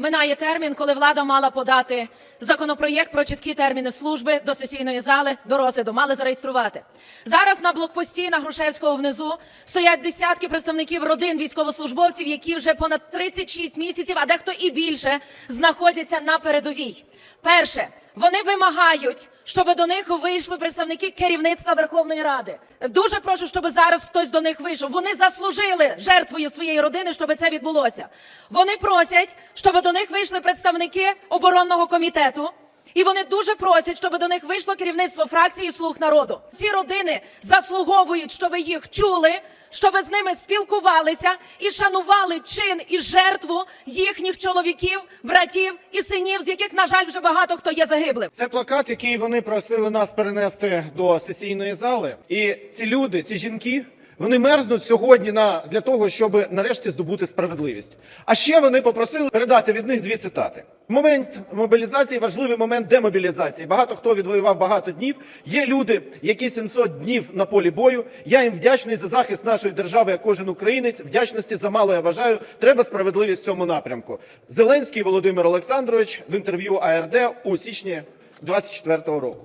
Минає термін, коли влада мала подати законопроєкт про чіткі терміни служби до сесійної зали до розгляду. Мали зареєструвати зараз. На блокпості на Грушевського внизу стоять десятки представників родин військовослужбовців, які вже понад 36 місяців, а дехто і більше, знаходяться на передовій. Перше. Вони вимагають, щоб до них вийшли представники керівництва Верховної Ради. Дуже прошу, щоб зараз хтось до них вийшов. Вони заслужили жертвою своєї родини, щоб це відбулося. Вони просять, щоб до них вийшли представники оборонного комітету. І вони дуже просять, щоб до них вийшло керівництво фракції Слуг народу. Ці родини заслуговують, щоб їх чули, щоб з ними спілкувалися і шанували чин і жертву їхніх чоловіків, братів і синів, з яких, на жаль, вже багато хто є загиблим. Це плакат, який вони просили нас перенести до сесійної зали. І ці люди, ці жінки, вони мерзнуть сьогодні на для того, щоб нарешті здобути справедливість. А ще вони попросили передати від них дві цитати. Момент мобілізації важливий момент демобілізації. Багато хто відвоював багато днів. Є люди, які 700 днів на полі бою. Я їм вдячний за захист нашої держави, як кожен українець. Вдячності замало я вважаю. Треба справедливість в цьому напрямку. Зеленський Володимир Олександрович в інтерв'ю АРД у січні 24-го року.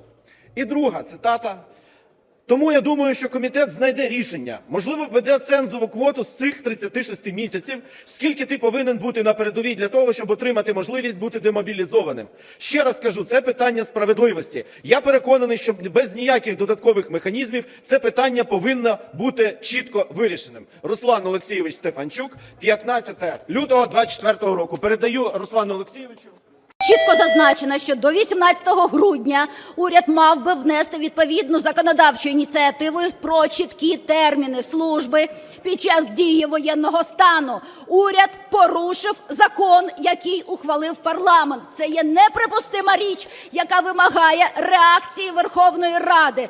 І друга цитата. Тому я думаю, що комітет знайде рішення. Можливо, введе цензову квоту з цих 36 місяців, скільки ти повинен бути на передовій для того, щоб отримати можливість бути демобілізованим. Ще раз кажу, це питання справедливості. Я переконаний, що без ніяких додаткових механізмів це питання повинно бути чітко вирішеним. Руслан Олексійович Стефанчук, 15 лютого 24 року. Передаю Руслану Олексійовичу. Чітко зазначено, що до 18 грудня уряд мав би внести відповідну законодавчу ініціативу про чіткі терміни служби під час дії воєнного стану. Уряд порушив закон, який ухвалив парламент. Це є неприпустима річ, яка вимагає реакції Верховної Ради.